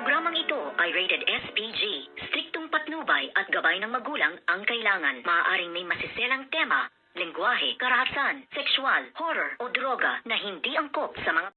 Programang ito ay rated SPG. Striktong patnubay at gabay ng magulang ang kailangan. Maaaring may masiselang tema, lengguwahe, karahasan, sexual, horror o droga na hindi angkop sa mga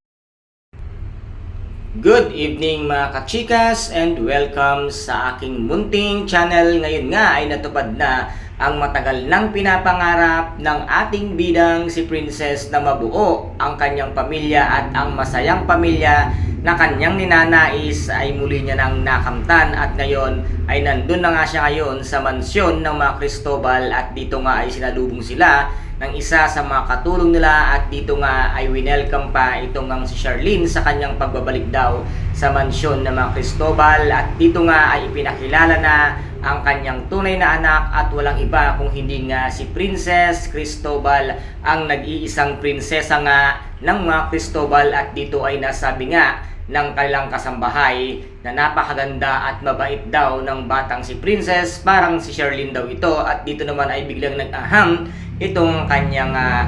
Good evening mga kachikas and welcome sa aking munting channel. Ngayon nga ay natupad na ang matagal nang pinapangarap ng ating bidang si Princess na mabuo ang kanyang pamilya at ang masayang pamilya na kanyang ninanais ay muli niya nang nakamtan at ngayon ay nandun na nga siya ngayon sa mansyon ng mga Cristobal at dito nga ay sinalubong sila ng isa sa mga katulong nila at dito nga ay winelcome pa itong ang si Charlene sa kanyang pagbabalik daw sa mansyon ng mga Cristobal at dito nga ay ipinakilala na ang kanyang tunay na anak at walang iba kung hindi nga si Princess Cristobal ang nag-iisang prinsesa nga ng mga Cristobal at dito ay nasabi nga ng kailang kasambahay na napakaganda at mabait daw ng batang si Princess. Parang si Charlene daw ito. At dito naman ay biglang nag-aham itong kanyang ah,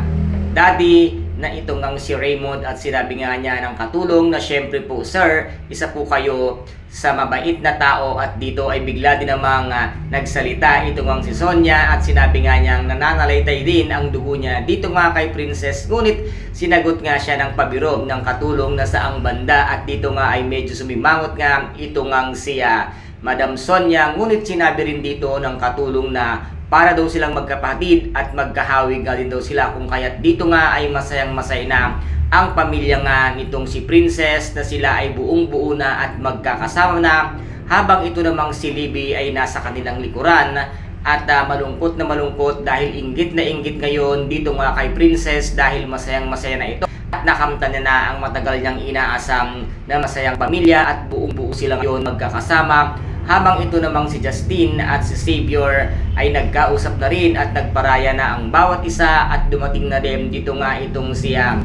daddy na itong ang si Raymond at sinabi nga niya ng katulong na syempre po sir, isa po kayo sa mabait na tao at dito ay bigla din namang ah, nagsalita itong ang si Sonia at sinabi nga niyang nananalaytay din ang dugo niya dito nga kay Princess. Ngunit sinagot nga siya ng pabiro ng katulong na saang banda at dito nga ay medyo sumimangot nga itong ang si ah, Madam Sonia. Ngunit sinabi rin dito ng katulong na para daw silang magkapatid at magkahawig nga din daw sila kung kaya't dito nga ay masayang masaya na ang pamilya nga nitong si Princess na sila ay buong buo na at magkakasama na. Habang ito namang si Libby ay nasa kanilang likuran at ah, malungkot na malungkot dahil inggit na inggit ngayon dito nga kay Princess dahil masayang masaya na ito. At nakamtan niya na ang matagal niyang inaasam na masayang pamilya at buong buo sila ngayon magkakasama habang ito namang si Justin at si Xavier ay nagkausap na rin at nagparaya na ang bawat isa at dumating na din dito nga itong siya.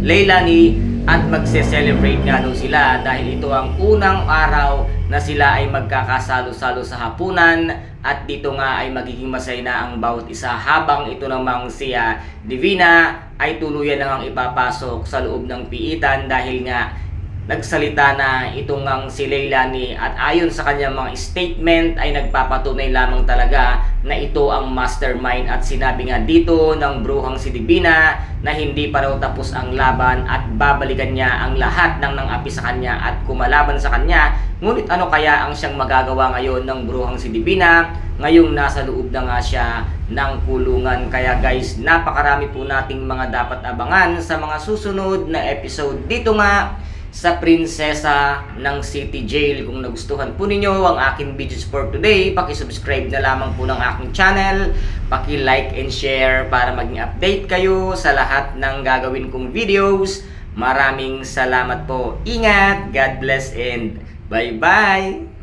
Leilani at magse-celebrate nga daw sila dahil ito ang unang araw na sila ay magkakasalo-salo sa hapunan at dito nga ay magiging masaya na ang bawat isa. Habang ito namang siya Divina ay tuluyan na ngang ipapasok sa loob ng piitan dahil nga nagsalita na itong ang si Leilani at ayon sa kanyang mga statement ay nagpapatunay lamang talaga na ito ang mastermind. At sinabi nga dito ng bruhang si Divina na hindi pa raw tapos ang laban at babalikan niya ang lahat ng nang-api sa kanya at kumalaban sa kanya. Ngunit ano kaya ang siyang magagawa ngayon ng bruhang si Divina? Ngayong nasa loob na nga siya ng kulungan. Kaya guys napakarami po nating mga dapat abangan sa mga susunod na episode. Dito nga sa Prinsesa ng City Jail. Kung nagustuhan po ninyo ang aking videos for today, paki-subscribe na lamang po ng aking channel, paki-like and share para maging update kayo sa lahat ng gagawin kong videos. Maraming salamat po. Ingat, God bless and bye-bye!